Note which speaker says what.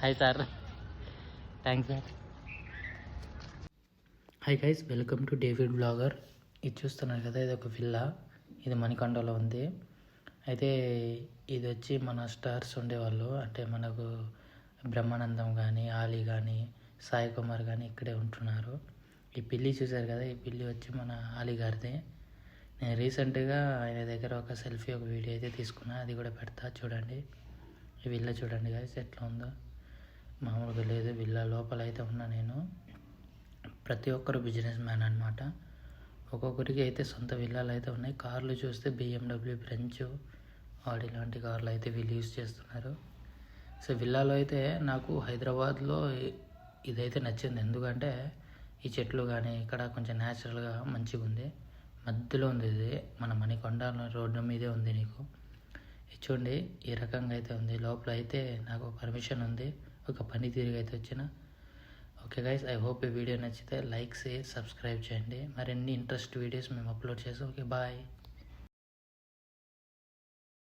Speaker 1: Hi sir thanks sir hi guys welcome to David blogger ఇది చూస్తున్నారు కదా ఇది ఒక విల్లా ఇది మణికొండలో ఉంది. అయితే ఇది వచ్చి మన స్టార్స్ ఉండేవాళ్ళు. అంటే మనకు బ్రహ్మానందం కానీ ఆలీ కానీ సాయి కుమార్ కానీ ఇక్కడే ఉంటున్నారు. ఈ పిల్లి చూశారు కదా ఈ పిల్లి వచ్చి మన ఆలీ గారిదే. నేను రీసెంట్గా ఆయన దగ్గర ఒక సెల్ఫీ ఒక వీడియో అయితే తీసుకున్నా. అది కూడా పెడతా. చూడండి. ఈ విల్ల చూడండి కదా ఎట్లా ఉందో. మామూలుగా లేదు విల్లా లోపల అయితే ఉన్నా నేను. ప్రతి ఒక్కరు బిజినెస్ మ్యాన్ అనమాట ఒక్కొక్కరికి అయితే సొంత విల్లాలు అయితే ఉన్నాయి. కార్లు చూస్తే బిఎండబ్ల్యూ బ్రెంచ్ ఆడి లాంటి కార్లు అయితే వీళ్ళు యూజ్ చేస్తున్నారు. సో విల్లాలో అయితే నాకు హైదరాబాద్లో ఇదైతే నచ్చింది. ఎందుకంటే ఈ చెట్లు కానీ ఇక్కడ కొంచెం న్యాచురల్గా మంచిగా ఉంది మధ్యలో ఉంది ఇది. మన మణికొండ రోడ్డు మీదే ఉంది నీకు. చూడండి ఈ రకంగా అయితే ఉంది. లోపల అయితే నాకు పర్మిషన్ ఉంది. ఒక పని తీరుగా అయితే వచ్చిన. ఓకే గైస్ ఐ హోప్ ఈ వీడియో నచ్చితే లైక్ షేర్ సబ్స్క్రైబ్ చేయండి. మరిన్ని ఇంట్రెస్ట్ వీడియోస్ మేము అప్లోడ్ చేస్తాం ఓకే బాయ్